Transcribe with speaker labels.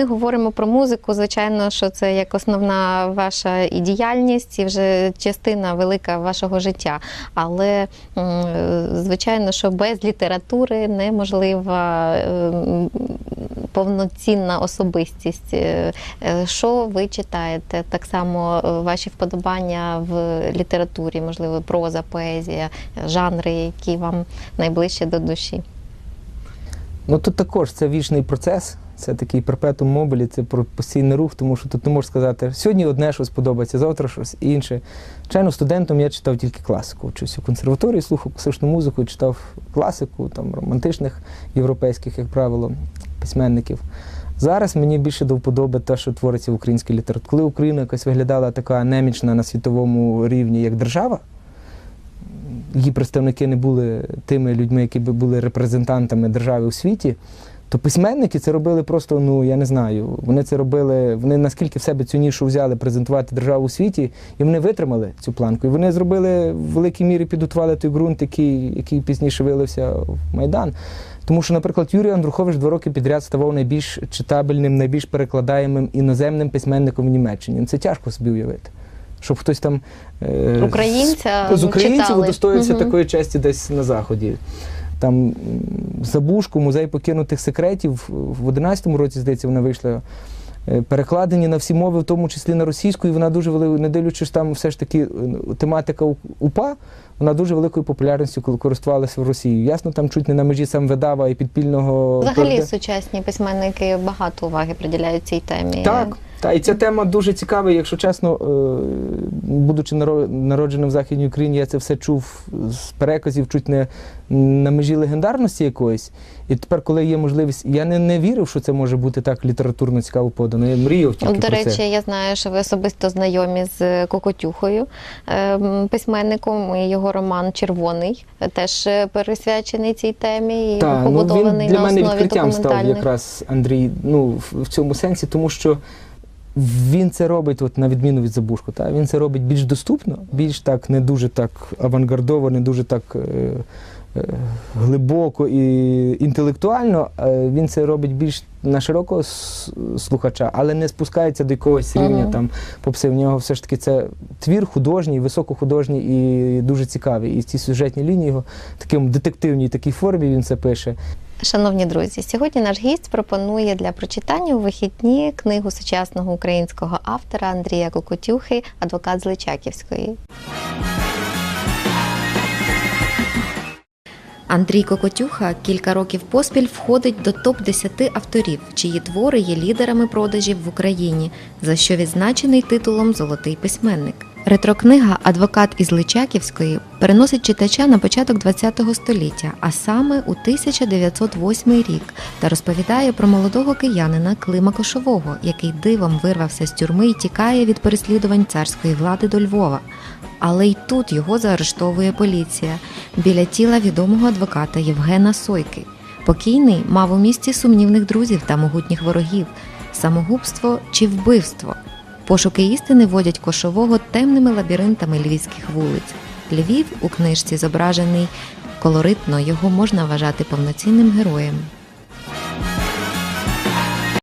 Speaker 1: Ми говоримо про музику. Звичайно, що це як основна ваша і діяльність, і вже частина велика вашого життя. Але звичайно, що без літератури неможлива ем, повноцінна особистість. Е, е, Що ви читаєте? Так само е, ваші вподобання в літературі, можливо, проза, поезія, жанри, які вам найближче до душі.
Speaker 2: Ну тут також це вічний процес, це такий перпетум мобілі, це про постійний рух, тому що тут не можеш сказати, сьогодні одне щось подобається, завтра щось інше. Звичайно, студентом я читав тільки класику. Вчився в консерваторії, слухав класичну музику, читав класику, там романтичних європейських, як правило, письменників. Зараз мені більше до вподоби те, що твориться в українській літературі. Коли Україна якось виглядала така немічна на світовому рівні як держава, її представники не були тими людьми, які би були репрезентантами держави у світі, то письменники це робили просто, ну я не знаю. Вони це робили, вони наскільки в себе цю нішу взяли презентувати державу у світі, і вони витримали цю планку. І вони зробили в великій мірі підготували той ґрунт, який, який пізніше вилився в Майдан. Тому що, наприклад, Юрій Андрухович два роки підряд ставав найбільш читабельним, найбільш перекладаємим іноземним письменником в Німеччині. Це тяжко собі уявити. Щоб хтось там е,
Speaker 1: Українця
Speaker 2: з, з українців
Speaker 1: читали.
Speaker 2: удостоївся
Speaker 1: Мгм.
Speaker 2: такої честі десь на заході. Там Забушку, музей покинутих секретів в 11-му році, здається, вона вийшла. е, Перекладені на всі мови, в тому числі на російську, і вона дуже велика, не дивлячись, там все ж таки тематика УПА, вона дуже великою популярністю користувалася в Росії. Ясно, там чуть не на межі сам видава і підпільного
Speaker 1: Взагалі сучасні письменники багато уваги приділяють цій темі.
Speaker 2: так, та і ця тема дуже цікава. Якщо чесно, е, будучи наро- народженим в Західній Україні, я це все чув з переказів, чуть не на межі легендарності якоїсь. І тепер, коли є можливість, я не, не вірив, що це може бути так літературно цікаво подано. Я мріяв тільки
Speaker 1: до
Speaker 2: про
Speaker 1: речі,
Speaker 2: це.
Speaker 1: я знаю, що ви особисто знайомі з Кокотюхою, ем, письменником, і його роман Червоний е, теж е, присвячений цій темі і
Speaker 2: Та, ну, він
Speaker 1: побудований
Speaker 2: для
Speaker 1: на
Speaker 2: мене відкриттям став якраз Андрій, ну, в цьому сенсі, тому що він це робить, от, на відміну від Забушко, та, він це робить більш доступно, більш так, не дуже так авангардово, не дуже так е, е, глибоко і інтелектуально. Е, він це робить більш на широкого слухача, але не спускається до якогось рівня
Speaker 1: Мгм.
Speaker 2: там попси. В нього все ж таки це твір художній, високохудожній і дуже цікавий. І ці сюжетні лінії його в такому детективній такій формі він це пише.
Speaker 1: Шановні друзі, сьогодні наш гість пропонує для прочитання у вихідні книгу сучасного українського автора Андрія Кокотюхи Адвокат з Личаківської. Андрій Кокотюха кілька років поспіль входить до топ-10 авторів, чиї твори є лідерами продажів в Україні, за що відзначений титулом Золотий письменник. Ретрокнига Адвокат із Личаківської переносить читача на початок ХХ століття, а саме у 1908 рік, та розповідає про молодого киянина Клима Кошового, який дивом вирвався з тюрми і тікає від переслідувань царської влади до Львова. Але й тут його заарештовує поліція біля тіла відомого адвоката Євгена Сойки. Покійний мав у місті сумнівних друзів та могутніх ворогів, самогубство чи вбивство. Пошуки істини водять кошового темними лабіринтами львівських вулиць. Львів у книжці зображений колоритно, його можна вважати повноцінним героєм.